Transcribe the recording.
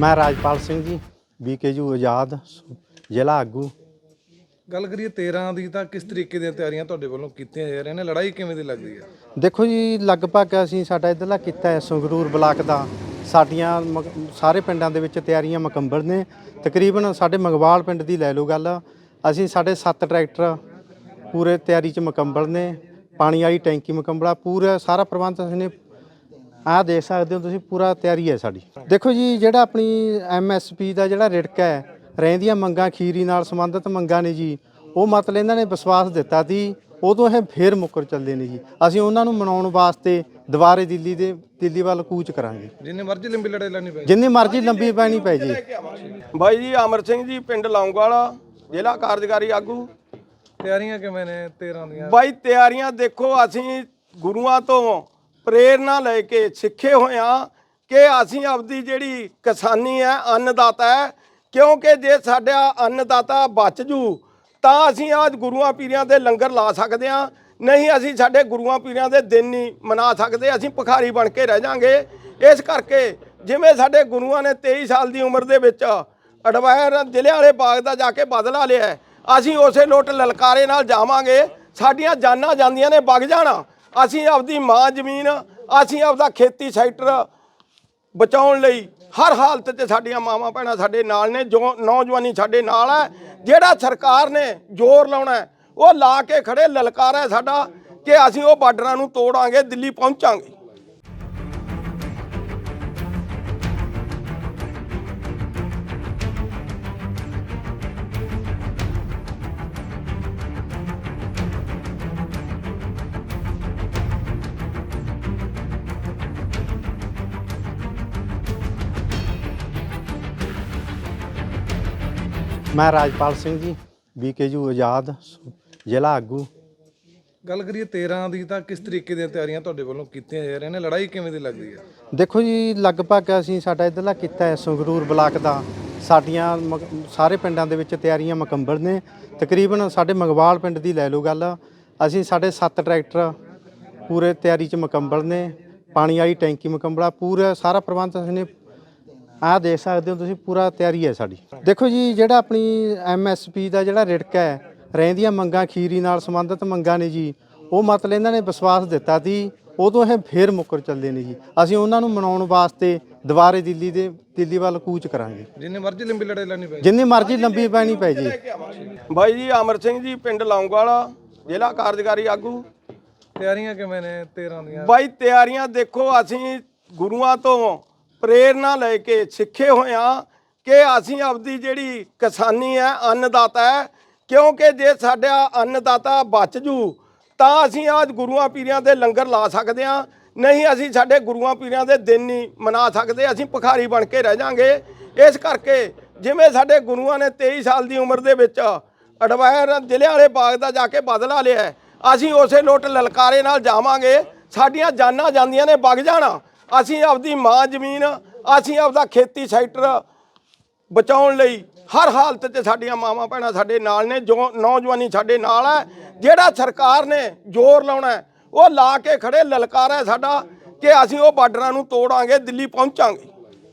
ਮੈਂ ਰਾਜਪਾਲ ਸਿੰਘ ਜੀ ਬੀਕੇਯੂ ਆਜ਼ਾਦ ਜ਼ਿਲ੍ਹਾ ਆਗੂ। ਗੱਲ ਕਰੀਏ 13 ਦੀ ਤਾਂ ਕਿਸ ਤਰੀਕੇ ਦੀਆਂ ਤਿਆਰੀਆਂ ਤੁਹਾਡੇ ਵੱਲੋਂ ਕੀਤੀਆਂ ਜਾ ਰਹੀਆਂ ਨੇ? ਲੜਾਈ ਕਿਵੇਂ ਦੀ ਲੱਗਦੀ ਹੈ? ਦੇਖੋ ਜੀ ਲਗਭਗ ਅਸੀਂ ਸਾਡਾ ਇਧਰਲਾ ਕੀਤਾ ਹੈ ਸੰਗਰੂਰ ਬਲਾਕ ਦਾ। ਸਾਡੀਆਂ ਮਕ- ਸਾਰੇ ਪਿੰਡਾਂ ਦੇ ਵਿੱਚ ਤਿਆਰੀਆਂ ਮੁਕੰਮਲ ਨੇ। ਤਕਰੀਬਨ ਸਾਡੇ ਮੰਗਵਾਲ ਪਿੰਡ ਦੀ ਲੈ ਲਓ ਗੱਲ। ਅਸੀਂ ਸਾਡੇ 7 ਟਰੈਕਟਰ ਪੂਰੇ ਤਿਆਰੀ 'ਚ ਮੁਕੰਮਲ ਨੇ। ਪਾਣੀ ਵਾਲੀ ਟੈਂਕੀ ਮੁਕੰਮਲ ਆ ਪੂਰਾ ਸਾਰਾ ਪ੍ਰਬੰਧ ਅਸੀਂ ਨੇ ਆਹ ਦੇਖ ਸਕਦੇ ਹੋ ਤੁਸੀਂ ਪੂਰਾ ਤਿਆਰੀ ਹੈ ਸਾਡੀ। ਦੇਖੋ ਜੀ ਜਿਹੜਾ ਆਪਣੀ ਐਮਐਸਪੀ ਦਾ ਜਿਹੜਾ ਰਿੜਕਾ ਹੈ ਰਹਿੰਦੀਆਂ ਮੰਗਾਂ ਖੀਰੀ ਨਾਲ ਸੰਬੰਧਿਤ ਮੰਗਾਂ ਨੇ ਜੀ ਉਹ ਮਤਲਬ ਇਹਨਾਂ ਨੇ ਵਿਸ਼ਵਾਸ ਦਿੱਤਾ ਸੀ ਉਦੋਂ ਇਹ ਫੇਰ ਮੁੱਕਰ ਚੱਲਦੇ ਨੇ ਜੀ। ਅਸੀਂ ਉਹਨਾਂ ਨੂੰ ਮਨਾਉਣ ਵਾਸਤੇ ਦੁਬਾਰੇ ਦਿੱਲੀ ਦੇ ਦਿੱਲੀ ਵੱਲ ਕੂਚ ਕਰਾਂਗੇ। ਜਿੰਨੇ ਮਰਜ਼ੀ ਲੰਬੀ ਲੜਾਈ ਲੜਨੀ ਪਏ। ਜਿੰਨੀ ਮਰਜ਼ੀ ਲੰਬੀ ਪੈਣੀ ਪੈ ਜੀ। ਬਾਈ ਜੀ ਅਮਰ ਸਿੰਘ ਜੀ ਪਿੰਡ ਲੌਂਗਵਾਲਾ ਜ਼ਿਲ੍ਹਾ ਕਾਰਜਕਾਰੀ ਆਗੂ। ਤਿਆਰੀਆਂ ਕਿਵੇਂ ਨੇ 13 ਦੀਆਂ? ਬਾਈ ਤਿਆਰੀਆਂ ਦੇਖੋ ਅਸੀਂ ਗੁਰੂਆਂ ਤੋਂ ਪ੍ਰੇਰਣਾ ਲੈ ਕੇ ਸਿੱਖੇ ਹੋਏ ਹੋਇਆ ਕਿ ਅਸੀਂ ਆਪਦੀ ਜਿਹੜੀ ਕਿਸਾਨੀ ਹੈ, ਅੰਨਦਾਤਾ ਹੈ, ਕਿਉਂਕਿ ਜੇ ਸਾਡਾ ਅੰਨਦਾਤਾ ਬਚ ਜੂ, ਤਾਂ ਅਸੀਂ ਅੱਜ ਗੁਰੂਆਂ ਪੀਰਾਂ ਦੇ ਲੰਗਰ ਲਾ ਸਕਦੇ ਹਾਂ। ਨਹੀਂ, ਅਸੀਂ ਸਾਡੇ ਗੁਰੂਆਂ ਪੀਰਾਂ ਦੇ ਦਿਨ ਨਹੀਂ ਮਨਾ ਸਕਦੇ, ਅਸੀਂ ਭਿਖਾਰੀ ਬਣ ਕੇ ਰਹਿ ਜਾਾਂਗੇ। ਇਸ ਕਰਕੇ ਜਿਵੇਂ ਸਾਡੇ ਗੁਰੂਆਂ ਨੇ 23 ਸਾਲ ਦੀ ਉਮਰ ਦੇ ਵਿੱਚ ਅਡਵਾਇਰ ਜ਼ਿਲ੍ਹੇ ਵਾਲੇ ਬਾਗ ਦਾ ਜਾ ਕੇ ਬਦਲਾ ਲਿਆ ਅਸੀਂ ਉਸੇ ਲੋਟ ਲਲਕਾਰੇ ਨਾਲ ਜਾਵਾਂਗੇ, ਸਾਡੀਆਂ ਜਾਨਾਂ ਜਾਂਦੀਆਂ ਨੇ, ਵਗ ਜਾਣਾ। ਅਸੀਂ ਆਪਦੀ ਮਾਂ ਜ਼ਮੀਨ, ਅਸੀਂ ਆਪਦਾ ਖੇਤੀ ਸੈਕਟਰ ਬਚਾਉਣ ਲਈ ਹਰ ਹਾਲਤ 'ਚ ਸਾਡੀਆਂ ਮਾਵਾਂ ਭੈਣਾਂ ਸਾਡੇ ਨਾਲ ਨੇ, ਜੋ ਨੌਜਵਾਨੀ ਸਾਡੇ ਨਾਲ ਹੈ, ਜਿਹੜਾ ਸਰਕਾਰ ਨੇ ਜ਼ੋਰ ਲਾਉਣਾ ਉਹ ਲਾ ਕੇ ਖੜੇ ਲਲਕਾਰਾ ਸਾਡਾ ਕਿ ਅਸੀਂ ਉਹ ਬਾਰਡਰਾਂ ਨੂੰ ਤੋੜਾਂਗੇ, ਦਿੱਲੀ ਪਹੁੰਚਾਂਗੇ। ਮੈਂ ਰਾਜਪਾਲ ਸਿੰਘ ਜੀ ਬੀਕੇਯੂ ਆਜ਼ਾਦ ਜ਼ਿਲ੍ਹਾ ਆਗੂ। ਗੱਲ ਕਰੀਏ 13 ਦੀ ਤਾਂ ਕਿਸ ਤਰੀਕੇ ਦੀਆਂ ਤਿਆਰੀਆਂ ਤੁਹਾਡੇ ਵੱਲੋਂ ਕੀਤੀਆਂ ਜਾ ਰਹੀਆਂ ਨੇ? ਲੜਾਈ ਕਿਵੇਂ ਦੀ ਲੱਗਦੀ ਹੈ? ਦੇਖੋ ਜੀ ਲਗਭਗ ਅਸੀਂ ਸਾਡਾ ਇਧਰਲਾ ਕੀਤਾ ਹੈ ਸੰਗਰੂਰ ਬਲਾਕ ਦਾ। ਸਾਡੀਆਂ ਮਕ- ਸਾਰੇ ਪਿੰਡਾਂ ਦੇ ਵਿੱਚ ਤਿਆਰੀਆਂ ਮੁਕੰਮਲ ਨੇ। ਤਕਰੀਬਨ ਸਾਡੇ ਮੰਗਵਾਲ ਪਿੰਡ ਦੀ ਲੈ ਲਓ ਗੱਲ। ਅਸੀਂ ਸਾਡੇ 7 ਟਰੈਕਟਰ ਪੂਰੇ ਤਿਆਰੀ 'ਚ ਮੁਕੰਮਲ ਨੇ। ਪਾਣੀ ਵਾਲੀ ਟੈਂਕੀ ਮੁਕੰਮਲ ਆ। ਪੂਰਾ ਸਾਰਾ ਪ੍ਰਬੰਧ ਅਸੀਂ ਨੇ ਆਹ ਦੇਖ ਸਕਦੇ ਹੋ ਤੁਸੀਂ ਪੂਰਾ ਤਿਆਰੀ ਹੈ ਸਾਡੀ। ਦੇਖੋ ਜੀ ਜਿਹੜਾ ਆਪਣੀ ਐਮਐਸਪੀ ਦਾ ਜਿਹੜਾ ਰਿੜਕਾ ਹੈ ਰਹਿੰਦੀਆਂ ਮੰਗਾਂ ਖੀਰੀ ਨਾਲ ਸੰਬੰਧਿਤ ਮੰਗਾਂ ਨੇ ਜੀ ਉਹ ਮਤਲਬ ਇਹਨਾਂ ਨੇ ਵਿਸ਼ਵਾਸ ਦਿੱਤਾ ਸੀ ਉਦੋਂ ਇਹ ਫੇਰ ਮੁੱਕਰ ਚੱਲਦੇ ਨੇ ਜੀ। ਅਸੀਂ ਉਹਨਾਂ ਨੂੰ ਮਨਾਉਣ ਵਾਸਤੇ ਦੁਬਾਰੇ ਦਿੱਲੀ ਦੇ ਦਿੱਲੀ ਵੱਲ ਕੂਚ ਕਰਾਂਗੇ। ਜਿੰਨੇ ਮਰਜ਼ੀ ਲੰਬੀ ਲੜਾਈ ਲੜਨੀ ਪਏ। ਜਿੰਨੀ ਮਰਜ਼ੀ ਲੰਬੀ ਪੈਣੀ ਪੈ ਜੀ। ਬਾਈ ਜੀ ਅਮਰ ਸਿੰਘ ਜੀ ਪਿੰਡ ਲੌਂਗਵਾਲਾ ਜ਼ਿਲ੍ਹਾ ਕਾਰਜਕਾਰੀ ਆਗੂ। ਤਿਆਰੀਆਂ ਕਿਵੇਂ ਨੇ? 13 ਦੀਆਂ। ਬਾਈ ਤਿਆਰੀਆਂ ਦੇਖੋ ਅਸੀਂ ਗੁਰੂਆਂ ਤੋਂ ਪ੍ਰੇਰਣਾ ਲੈ ਕੇ ਸਿੱਖੇ ਹੋਇਆ ਕਿ ਅਸੀਂ ਆਪਦੀ ਜਿਹੜੀ ਕਿਸਾਨੀ ਹੈ, ਅੰਨਦਾਤਾ ਹੈ, ਕਿਉਂਕਿ ਜੇ ਸਾਡਾ ਅੰਨਦਾਤਾ ਬਚ ਜੂ, ਤਾਂ ਅਸੀਂ ਅੱਜ ਗੁਰੂਆਂ ਪੀਰਾਂ ਦੇ ਲੰਗਰ ਲਾ ਸਕਦੇ ਹਾਂ। ਨਹੀਂ, ਅਸੀਂ ਸਾਡੇ ਗੁਰੂਆਂ ਪੀਰਾਂ ਦੇ ਦਿਨ ਨਹੀਂ ਮਨਾ ਸਕਦੇ, ਅਸੀਂ ਭਿਖਾਰੀ ਬਣ ਕੇ ਰਹਿ ਜਾਾਂਗੇ। ਇਸ ਕਰਕੇ ਜਿਵੇਂ ਸਾਡੇ ਗੁਰੂਆਂ ਨੇ 23 ਸਾਲ ਦੀ ਉਮਰ ਦੇ ਵਿੱਚ ਅਡਵਾਇਰ ਜ਼ਿਲ੍ਹੇ ਵਾਲੇ ਬਾਗ ਦਾ ਜਾ ਕੇ ਬਦਲਾ ਲਿਆ ਅਸੀਂ ਉਸੇ ਲੋਟ ਲਲਕਾਰੇ ਨਾਲ ਜਾਵਾਂਗੇ, ਸਾਡੀਆਂ ਜਾਨਾਂ ਜਾਂਦੀਆਂ ਨੇ, ਵਗ ਜਾਣਾ। ਅਸੀਂ ਆਪਦੀ ਮਾਂ ਜ਼ਮੀਨ, ਅਸੀਂ ਆਪਦਾ ਖੇਤੀ ਸੈਕਟਰ ਬਚਾਉਣ ਲਈ ਹਰ ਹਾਲਤ 'ਚ ਸਾਡੀਆਂ ਮਾਵਾਂ ਭੈਣਾਂ ਸਾਡੇ ਨਾਲ ਨੇ, ਜੋ ਨੌਜਵਾਨੀ ਸਾਡੇ ਨਾਲ ਹੈ, ਜਿਹੜਾ ਸਰਕਾਰ ਨੇ ਜ਼ੋਰ ਲਾਉਣਾ ਉਹ ਲਾ ਕੇ ਖੜੇ ਲਲਕਾਰਾ ਸਾਡਾ ਕਿ ਅਸੀਂ ਉਹ ਬਾਰਡਰਾਂ ਨੂੰ ਤੋੜਾਂਗੇ, ਦਿੱਲੀ ਪਹੁੰਚਾਂਗੇ।